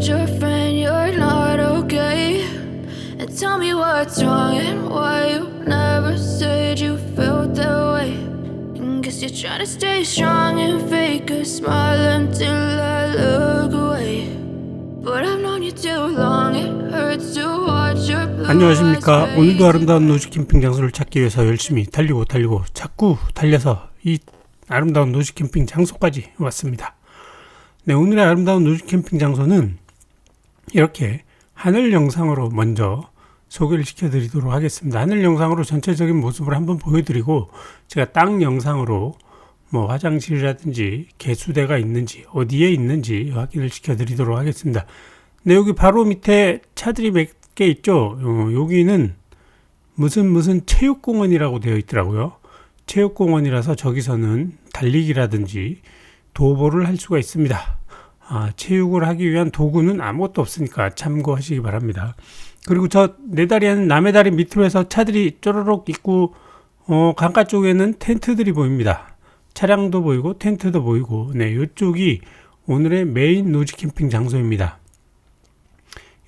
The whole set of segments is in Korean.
told your friend you're not okay. And tell me what's wrong and why you never said you felt that way. And guess you're trying to stay strong and fake a smile until I look away. But I've known you too long, it hurts to watch your blue 안녕하십니까. 오늘도. 아름다운 노지 캠핑 장소를 찾기 위해서 열심히 달리고 달리고 자꾸 달려서 이 아름다운 노지 캠핑 장소까지 왔습니다. 네, 오늘의 아름다운 노지 캠핑 장소는 이렇게 하늘 영상으로 먼저 소개를 시켜드리도록 하겠습니다. 하늘 영상으로 전체적인 모습을 한번 보여드리고 제가 땅 영상으로 뭐 화장실이라든지 개수대가 있는지 어디에 있는지 확인을 시켜드리도록 하겠습니다. 네, 여기 바로 밑에 차들이 몇 개 있죠. 어, 여기는 무슨 무슨 체육공원이라고 되어 있더라고요. 체육공원이라서 저기서는 달리기라든지 도보를 할 수가 있습니다. 아, 체육을 하기 위한 도구는 아무것도 없으니까 참고하시기 바랍니다. 그리고 저네 다리 하는 남의 다리 밑으로 해서 차들이 쪼르륵 있고 어, 강가 쪽에는 텐트들이 보입니다. 차량도 보이고 텐트도 보이고 네, 이쪽이 오늘의 메인 노지 캠핑 장소입니다.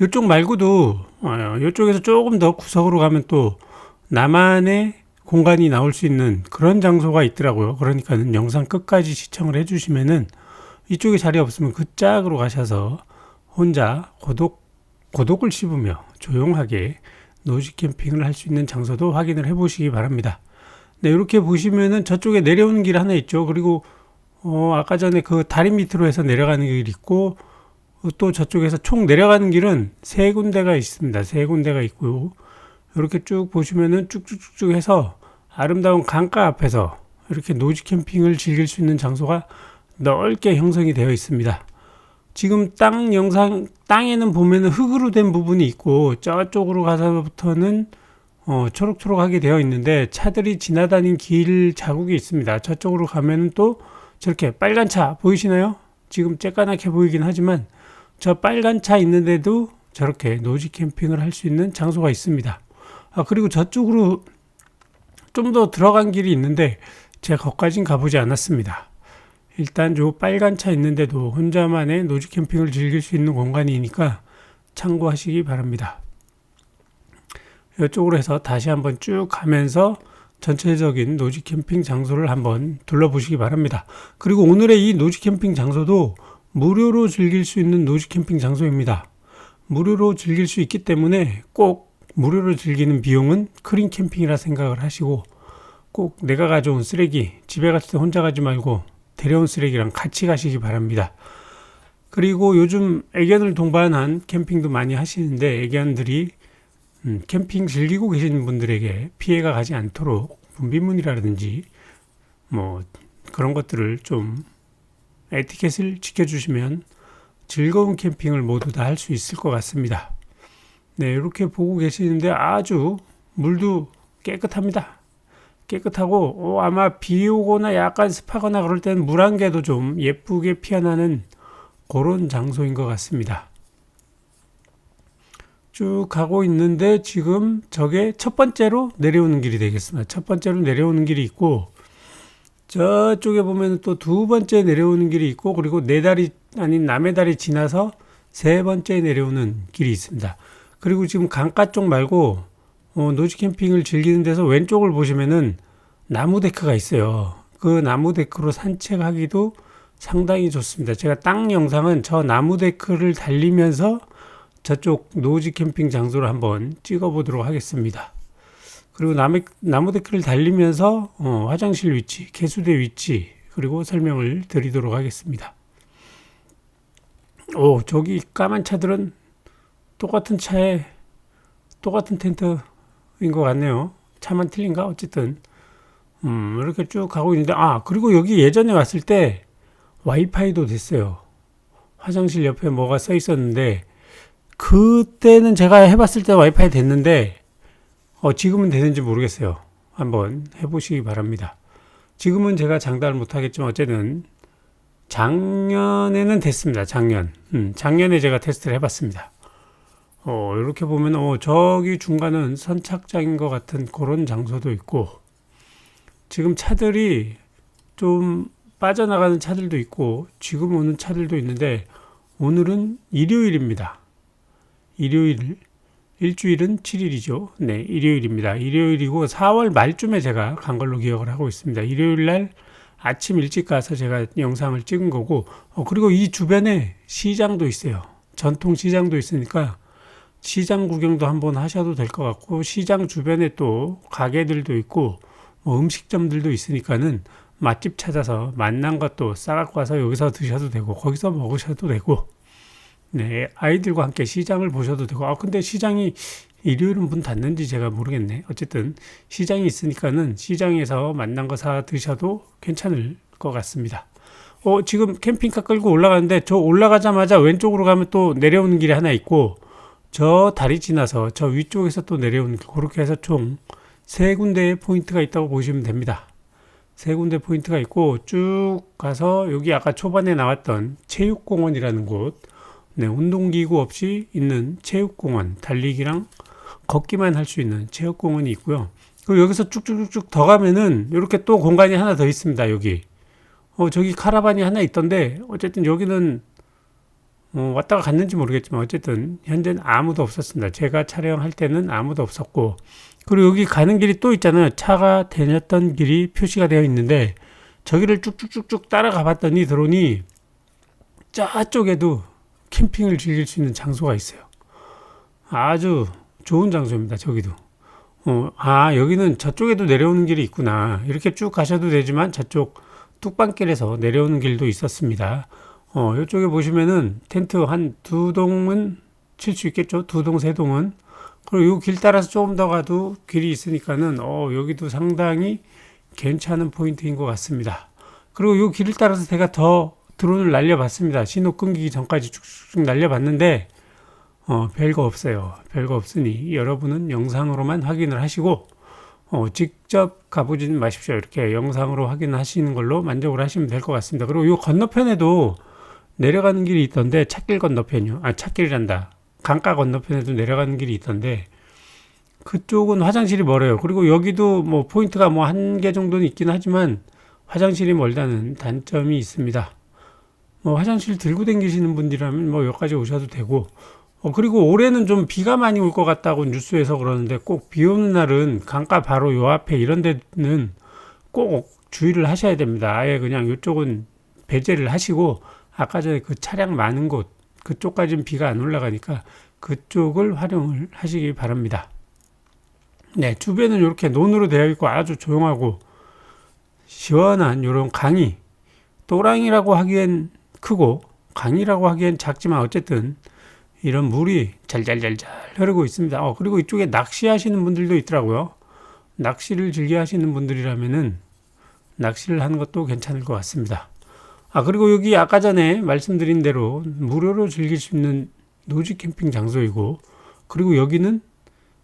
이쪽 말고도 어, 이쪽에서 조금 더 구석으로 가면 또 나만의 공간이 나올 수 있는 그런 장소가 있더라고요. 그러니까는 영상 끝까지 시청을 해주시면은 이쪽에 자리 없으면 그 짝으로 가셔서 혼자 고독 고독을 씹으며 조용하게 노지 캠핑을 할 수 있는 장소도 확인을 해 보시기 바랍니다. 네, 이렇게 보시면은 저쪽에 내려오는 길 하나 있죠. 그리고 어, 아까 전에 그 다리 밑으로 해서 내려가는 길 있고 어, 또 저쪽에서 총 내려가는 길은 세 군데가 있습니다. 세 군데가 있고요. 이렇게 쭉 보시면은 쭉쭉쭉쭉 해서 아름다운 강가 앞에서 이렇게 노지 캠핑을 즐길 수 있는 장소가 넓게 형성이 되어 있습니다. 지금 땅 영상 땅에는 보면은 흙으로 된 부분이 있고 저쪽으로 가서부터는 어, 초록초록하게 되어 있는데 차들이 지나다닌 길 자국이 있습니다. 저쪽으로 가면은 또 저렇게 빨간 차 보이시나요? 지금 쬐까맣게 보이긴 하지만 저 빨간 차 있는데도 저렇게 노지 캠핑을 할 수 있는 장소가 있습니다. 아, 그리고 저쪽으로 좀 더 들어간 길이 있는데 제가 거기까진 가보지 않았습니다. 일단 요 빨간 차 있는데도 혼자만의 노지 캠핑을 즐길 수 있는 공간이니까 참고하시기 바랍니다. 이쪽으로 해서 다시 한번 쭉 가면서 전체적인 노지 캠핑 장소를 한번 둘러보시기 바랍니다. 그리고 오늘의 이 노지 캠핑 장소도 무료로 즐길 수 있는 노지 캠핑 장소입니다. 무료로 즐길 수 있기 때문에 꼭 무료로 즐기는 비용은 크린 캠핑이라 생각을 하시고 꼭 내가 가져온 쓰레기 집에 갔을 때 혼자 가지 말고 데려온 쓰레기랑 같이 가시기 바랍니다. 그리고 요즘 애견을 동반한 캠핑도 많이 하시는데 애견들이 음, 캠핑 즐기고 계시는 분들에게 피해가 가지 않도록 분비문이라든지 뭐 그런 것들을 좀 에티켓을 지켜주시면 즐거운 캠핑을 모두 다 할 수 있을 것 같습니다. 네, 이렇게 보고 계시는데 아주 물도 깨끗합니다. 깨끗하고 어, 아마 비 오거나 약간 습하거나 그럴 때는 물 한 개도 좀 예쁘게 피어나는 그런 장소인 것 같습니다. 쭉 가고 있는데 지금 저게 첫 번째로 내려오는 길이 되겠습니다. 첫 번째로 내려오는 길이 있고 저쪽에 보면 또 두 번째 내려오는 길이 있고 그리고 네 다리 아닌 남의 다리 지나서 세 번째 내려오는 길이 있습니다. 그리고 지금 강가 쪽 말고 어, 노지 캠핑을 즐기는 데서 왼쪽을 보시면은 나무 데크가 있어요. 그 나무 데크로 산책하기도 상당히 좋습니다. 제가 땅 영상은 저 나무 데크를 달리면서 저쪽 노지 캠핑 장소를 한번 찍어 보도록 하겠습니다. 그리고 나무, 나무 데크를 달리면서 어, 화장실 위치, 개수대 위치 그리고 설명을 드리도록 하겠습니다. 오 저기 까만 차들은 똑같은 차에 똑같은 텐트인 것 같네요. 차만 틀린가 어쨌든 음, 이렇게 쭉 가고 있는데 아 그리고 여기 예전에 왔을 때 와이파이도 됐어요. 화장실 옆에 뭐가 써 있었는데 그때는 제가 해봤을 때 와이파이 됐는데 어, 지금은 되는지 모르겠어요. 한번 해보시기 바랍니다. 지금은 제가 장담을 못하겠지만 어쨌든 작년에는 됐습니다. 작년. 음, 작년에 제가 테스트를 해봤습니다. 어, 이렇게 보면 어, 저기 중간은 선착장인 것 같은 그런 장소도 있고 지금 차들이 좀 빠져나가는 차들도 있고 지금 오는 차들도 있는데 오늘은 일요일입니다. 일요일, 일주일은 7일이죠. 네, 일요일입니다. 일요일이고 4월 말쯤에 제가 간 걸로 기억을 하고 있습니다. 일요일 날 아침 일찍 가서 제가 영상을 찍은 거고, 어, 그리고 이 주변에 시장도 있어요. 전통 시장도 있으니까 시장 구경도 한번 하셔도 될 것 같고, 시장 주변에 또 가게들도 있고, 뭐 음식점들도 있으니까는 맛집 찾아서 만난 것도 싸갖고 와서 여기서 드셔도 되고, 거기서 먹으셔도 되고, 네, 아이들과 함께 시장을 보셔도 되고, 아, 근데 시장이 일요일은 문 닫는지 제가 모르겠네. 어쨌든 시장이 있으니까는 시장에서 만난 거 사 드셔도 괜찮을 것 같습니다. 어, 지금 캠핑카 끌고 올라가는데 저 올라가자마자 왼쪽으로 가면 또 내려오는 길이 하나 있고 저 다리 지나서 저 위쪽에서 또 내려오는 길 그렇게 해서 총 세 군데의 포인트가 있다고 보시면 됩니다. 세 군데 포인트가 있고 쭉 가서 여기 아까 초반에 나왔던 체육공원이라는 곳 네, 운동기구 없이 있는 체육공원, 달리기랑 걷기만 할 수 있는 체육공원이 있고요. 그리고 여기서 쭉쭉쭉쭉 더 가면은 이렇게 또 공간이 하나 더 있습니다. 여기. 어, 저기 카라반이 하나 있던데 어쨌든 여기는 어, 왔다가 갔는지 모르겠지만 어쨌든 현재는 아무도 없었습니다. 제가 촬영할 때는 아무도 없었고 그리고 여기 가는 길이 또 있잖아요. 차가 다녔던 길이 표시가 되어 있는데 저기를 쭉쭉쭉쭉 따라가 봤더니 드론이 저쪽에도 캠핑을 즐길 수 있는 장소가 있어요. 아주 좋은 장소입니다. 저기도. 어, 아, 여기는 저쪽에도 내려오는 길이 있구나. 이렇게 쭉 가셔도 되지만 저쪽 뚝방길에서 내려오는 길도 있었습니다. 어, 이쪽에 보시면은 텐트 한 두 동은 칠 수 있겠죠? 두 동, 세 동은. 그리고 이 길 따라서 조금 더 가도 길이 있으니까는, 어, 여기도 상당히 괜찮은 포인트인 것 같습니다. 그리고 이 길을 따라서 제가 더 드론을 날려봤습니다. 신호 끊기기 전까지 쭉쭉 날려봤는데, 어, 별거 없어요. 별거 없으니 여러분은 영상으로만 확인을 하시고, 어, 직접 가보지는 마십시오. 이렇게 영상으로 확인하시는 걸로 만족을 하시면 될 것 같습니다. 그리고 이 건너편에도 내려가는 길이 있던데, 찻길 건너편이요. 아, 찻길이란다. 강가 건너편에도 내려가는 길이 있던데, 그쪽은 화장실이 멀어요. 그리고 여기도 뭐 포인트가 뭐 한 개 정도는 있긴 하지만, 화장실이 멀다는 단점이 있습니다. 뭐 화장실 들고 다니시는 분들이라면 뭐 여기까지 오셔도 되고, 어, 그리고 올해는 좀 비가 많이 올 것 같다고 뉴스에서 그러는데 꼭 비 오는 날은 강가 바로 요 앞에 이런 데는 꼭 주의를 하셔야 됩니다. 아예 그냥 이쪽은 배제를 하시고 아까 전에 그 차량 많은 곳 그쪽까지는 비가 안 올라가니까 그쪽을 활용을 하시기 바랍니다. 네, 주변은 이렇게 논으로 되어 있고 아주 조용하고 시원한 이런 강이 또랑이라고 하기엔 크고 강이라고 하기엔 작지만 어쨌든 이런 물이 잘잘잘잘 흐르고 있습니다. 어, 그리고 이쪽에 낚시하시는 분들도 있더라고요. 낚시를 즐겨 하시는 분들이라면은 낚시를 하는 것도 괜찮을 것 같습니다. 아, 그리고 여기 아까 전에 말씀드린 대로 무료로 즐길 수 있는 노지 캠핑 장소이고, 그리고 여기는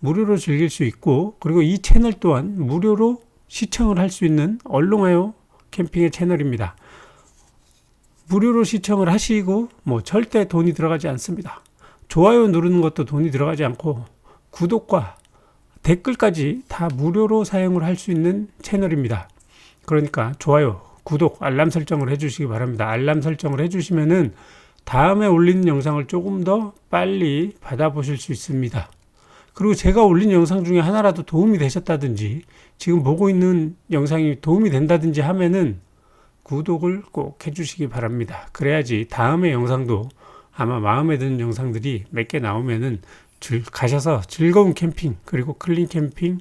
무료로 즐길 수 있고, 그리고 이 채널 또한 무료로 시청을 할 수 있는 얼롱하여 캠핑의 채널입니다. 무료로 시청을 하시고, 뭐 절대 돈이 들어가지 않습니다. 좋아요 누르는 것도 돈이 들어가지 않고 구독과 댓글까지 다 무료로 사용을 할 수 있는 채널입니다. 그러니까 좋아요, 구독, 알람 설정을 해주시기 바랍니다. 알람 설정을 해주시면은 다음에 올리는 영상을 조금 더 빨리 받아보실 수 있습니다. 그리고 제가 올린 영상 중에 하나라도 도움이 되셨다든지 지금 보고 있는 영상이 도움이 된다든지 하면은 구독을 꼭 해주시기 바랍니다. 그래야지 다음에 영상도 아마 마음에 드는 영상들이 몇 개 나오면은 줄, 가셔서 즐거운 캠핑 그리고 클린 캠핑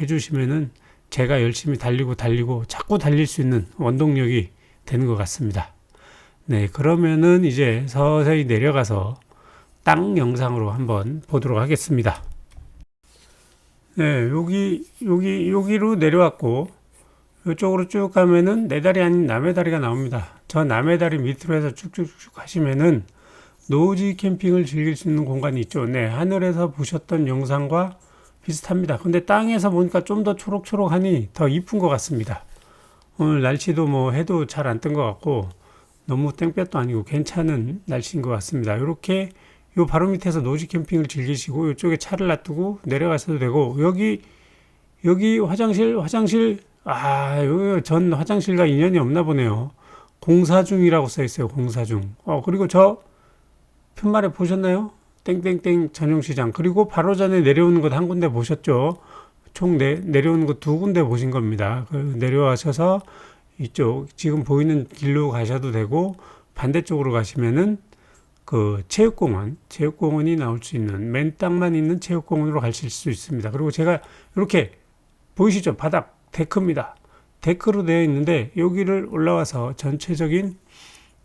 해주시면은 제가 열심히 달리고 달리고 자꾸 달릴 수 있는 원동력이 되는 것 같습니다. 네, 그러면은 이제 서서히 내려가서 땅 영상으로 한번 보도록 하겠습니다. 네, 여기 여기 여기로 내려왔고 이쪽으로 쭉 가면은 내 다리 아닌 남의 다리가 나옵니다. 저 남의 다리 밑으로 해서 쭉쭉쭉 하시면은 노지 캠핑을 즐길 수 있는 공간이 있죠. 네, 하늘에서 보셨던 영상과 비슷합니다. 근데 땅에서 보니까 좀 더 초록초록하니 더 이쁜 것 같습니다. 오늘 날씨도 뭐 해도 잘 안 뜬 것 같고 너무 땡볕도 아니고 괜찮은 날씨인 것 같습니다. 이렇게 요 바로 밑에서 노지 캠핑을 즐기시고 이쪽에 차를 놔두고 내려가셔도 되고 여기 여기 화장실 화장실 아 전 화장실과 인연이 없나 보네요. 공사 중이라고 써 있어요. 공사 중. 어 그리고 저 편말에 보셨나요? 땡땡땡 전용시장. 그리고 바로 전에 내려오는 것 한 군데 보셨죠? 총 내, 내려오는 것 두 군데 보신 겁니다. 그 내려와셔서 이쪽 지금 보이는 길로 가셔도 되고 반대쪽으로 가시면은 그 체육공원, 체육공원이 나올 수 있는 맨 땅만 있는 체육공원으로 가실 수 있습니다. 그리고 제가 이렇게 보이시죠? 바닥 데크입니다. 데크로 되어 있는데 여기를 올라와서 전체적인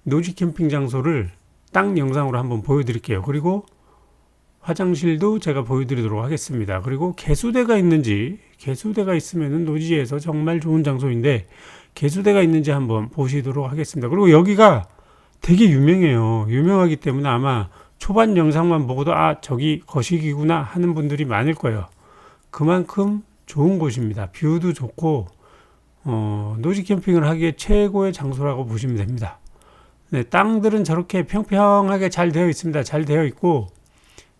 노지 캠핑 장소를 땅 영상으로 한번 보여드릴게요. 그리고 화장실도 제가 보여드리도록 하겠습니다. 그리고 개수대가 있는지 개수대가 있으면은 노지에서 정말 좋은 장소인데 개수대가 있는지 한번 보시도록 하겠습니다. 그리고 여기가 되게 유명해요. 유명하기 때문에 아마 초반 영상만 보고도 아 저기 거시기구나 하는 분들이 많을 거예요. 그만큼 좋은 곳입니다. 뷰도 좋고 어, 노지 캠핑을 하기에 최고의 장소라고 보시면 됩니다. 네, 땅들은 저렇게 평평하게 잘 되어 있습니다. 잘 되어 있고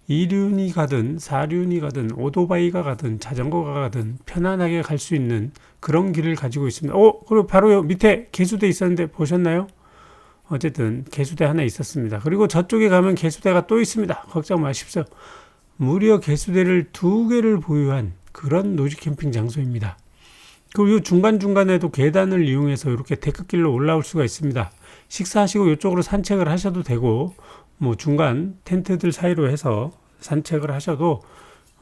이륜이 가든 사륜이 가든 오토바이가 가든 자전거가 가든 편안하게 갈 수 있는 그런 길을 가지고 있습니다. 어, 그리고 바로 요 밑에 개수대 있었는데 보셨나요? 어쨌든 개수대 하나 있었습니다. 그리고 저쪽에 가면 개수대가 또 있습니다. 걱정 마십시오. 무려 개수대를 두 개를 보유한 그런 노지 캠핑 장소입니다. 그리고 이 중간중간에도 계단을 이용해서 이렇게 데크길로 올라올 수가 있습니다. 식사하시고 이쪽으로 산책을 하셔도 되고 뭐 중간 텐트들 사이로 해서 산책을 하셔도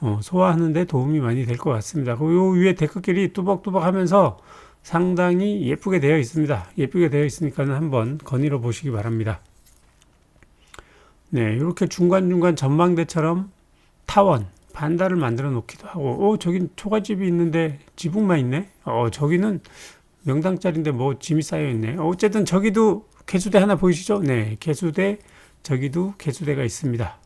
어, 소화하는데 도움이 많이 될 것 같습니다. 그리고 요 위에 데크길이 뚜벅뚜벅 하면서 상당히 예쁘게 되어 있습니다. 예쁘게 되어 있으니까는 한번 거닐어 보시기 바랍니다. 네, 이렇게 중간중간 전망대처럼 타원, 반달을 만들어 놓기도 하고, 어, 저긴 초가집이 있는데 지붕만 있네? 어, 저기는 명당짜리인데 뭐 짐이 쌓여 있네. 어, 어쨌든 저기도 개수대 하나 보이시죠? 네, 개수대, 저기도 개수대가 있습니다.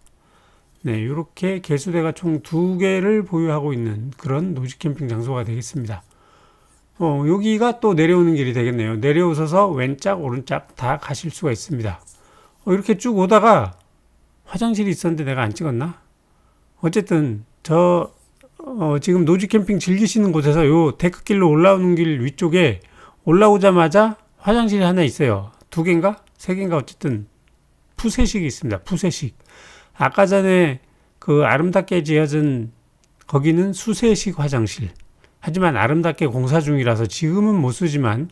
네, 이렇게 개수대가 총 두 개를 보유하고 있는 그런 노지 캠핑 장소가 되겠습니다. 어, 여기가 또 내려오는 길이 되겠네요. 내려오셔서 왼짝, 오른짝 다 가실 수가 있습니다. 어, 이렇게 쭉 오다가 화장실이 있었는데 내가 안 찍었나? 어쨌든 저 어, 지금 노지 캠핑 즐기시는 곳에서 요 데크길로 올라오는 길 위쪽에 올라오자마자 화장실이 하나 있어요. 두 개인가? 세 개인가? 어쨌든 푸세식이 있습니다. 푸세식. 아까 전에 그 아름답게 지어진 거기는 수세식 화장실. 하지만 아름답게 공사 중이라서 지금은 못 쓰지만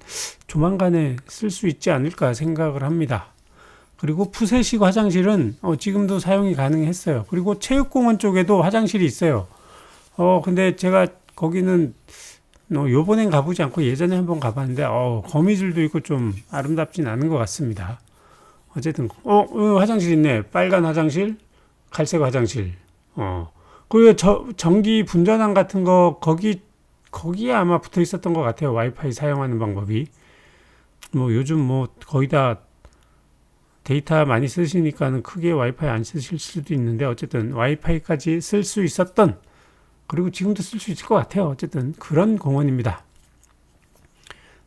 조만간에 쓸 수 있지 않을까 생각을 합니다. 그리고 푸세식 화장실은 어, 지금도 사용이 가능했어요. 그리고 체육공원 쪽에도 화장실이 있어요. 어, 근데 제가 거기는 어, 요번엔 가보지 않고 예전에 한번 가봤는데 어, 거미줄도 있고 좀 아름답진 않은 것 같습니다. 어쨌든 어, 어, 화장실 있네. 빨간 화장실, 갈색 화장실. 어. 그리고 저 전기 분전환 같은 거 거기 거기에 아마 붙어 있었던 것 같아요. 와이파이 사용하는 방법이. 뭐 요즘 뭐 거의 다 데이터 많이 쓰시니까는 크게 와이파이 안 쓰실 수도 있는데 어쨌든 와이파이까지 쓸 수 있었던 그리고 지금도 쓸 수 있을 것 같아요. 어쨌든 그런 공원입니다.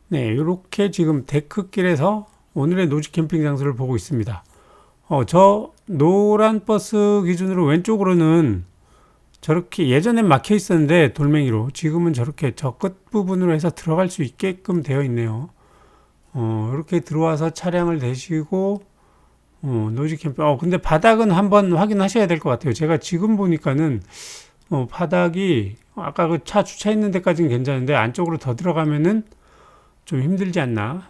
네, 이렇게 지금 데크길에서 오늘의 노지 캠핑 장소를 보고 있습니다. 어, 저 노란 버스 기준으로 왼쪽으로는 저렇게 예전엔 막혀 있었는데 돌멩이로 지금은 저렇게 저 끝 부분으로 해서 들어갈 수 있게끔 되어 있네요. 어, 이렇게 들어와서 차량을 대시고 어, 노지 캠핑. 어, 근데 바닥은 한번 확인하셔야 될 것 같아요. 제가 지금 보니까는 어, 바닥이 아까 그 차 주차했는 데까지는 괜찮은데 안쪽으로 더 들어가면은 좀 힘들지 않나.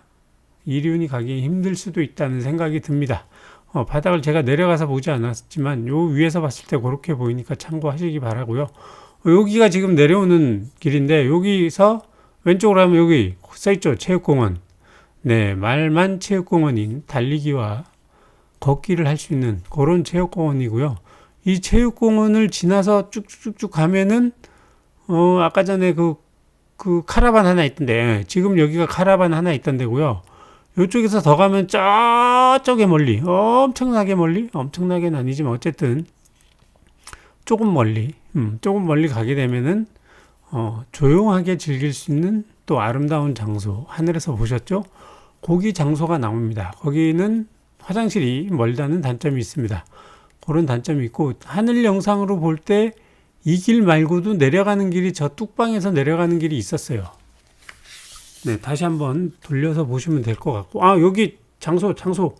이륜이 가기 힘들 수도 있다는 생각이 듭니다. 어, 바닥을 제가 내려가서 보지 않았지만 요 위에서 봤을 때 그렇게 보이니까 참고하시기 바라고요. 어, 여기가 지금 내려오는 길인데 여기서 왼쪽으로 하면 여기 써있죠 체육공원. 네 말만 체육공원인 달리기와 걷기를 할 수 있는 그런 체육공원이고요. 이 체육공원을 지나서 쭉쭉쭉 가면은 어 아까 전에 그그 카라반 하나 있던데 지금 여기가 카라반 하나 있던 데고요. 이쪽에서 더 가면 저쪽에 멀리 엄청나게 멀리 엄청나게는 아니지만 어쨌든 조금 멀리 음, 조금 멀리 가게 되면은 어, 조용하게 즐길 수 있는 또 아름다운 장소 하늘에서 보셨죠? 거기 장소가 나옵니다. 거기는 화장실이 멀다는 단점이 있습니다. 그런 단점이 있고 하늘 영상으로 볼 때 이 길 말고도 내려가는 길이 저 뚝방에서 내려가는 길이 있었어요. 네, 다시 한번 돌려서 보시면 될 것 같고, 아, 여기 장소, 장소,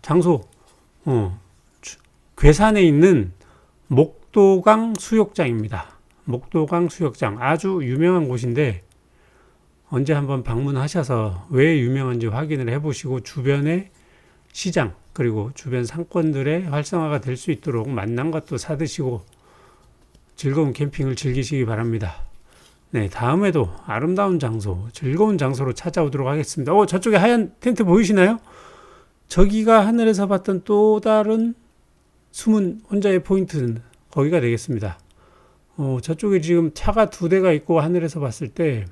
장소, 어, 주- 괴산에 있는 목도강 수욕장입니다. 목도강 수욕장 아주 유명한 곳인데 언제 한번 방문하셔서 왜 유명한지 확인을 해보시고 주변의 시장 그리고 주변 상권들의 활성화가 될 수 있도록 만난 것도 사드시고 즐거운 캠핑을 즐기시기 바랍니다. 네, 다음에도 아름다운 장소, 즐거운 장소로 찾아오도록 하겠습니다. 어, 저쪽에 하얀 텐트 보이시나요? 저기가 하늘에서 봤던 또 다른 숨은 혼자의 포인트는 거기가 되겠습니다. 어, 저쪽에 지금 차가 두 대가 있고 하늘에서 봤을 때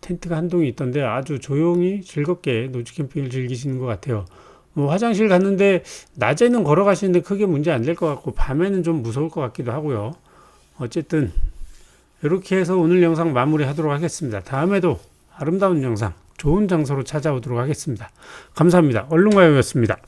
텐트가 한 동이 있던데 아주 조용히 즐겁게 노지 캠핑을 즐기시는 것 같아요. 뭐 화장실 갔는데 낮에는 걸어가시는데 크게 문제 안 될 것 같고 밤에는 좀 무서울 것 같기도 하고요. 어쨌든 이렇게 해서 오늘 영상 마무리하도록 하겠습니다. 다음에도 아름다운 영상, 좋은 장소로 찾아오도록 하겠습니다. 감사합니다. 얼른가요였습니다.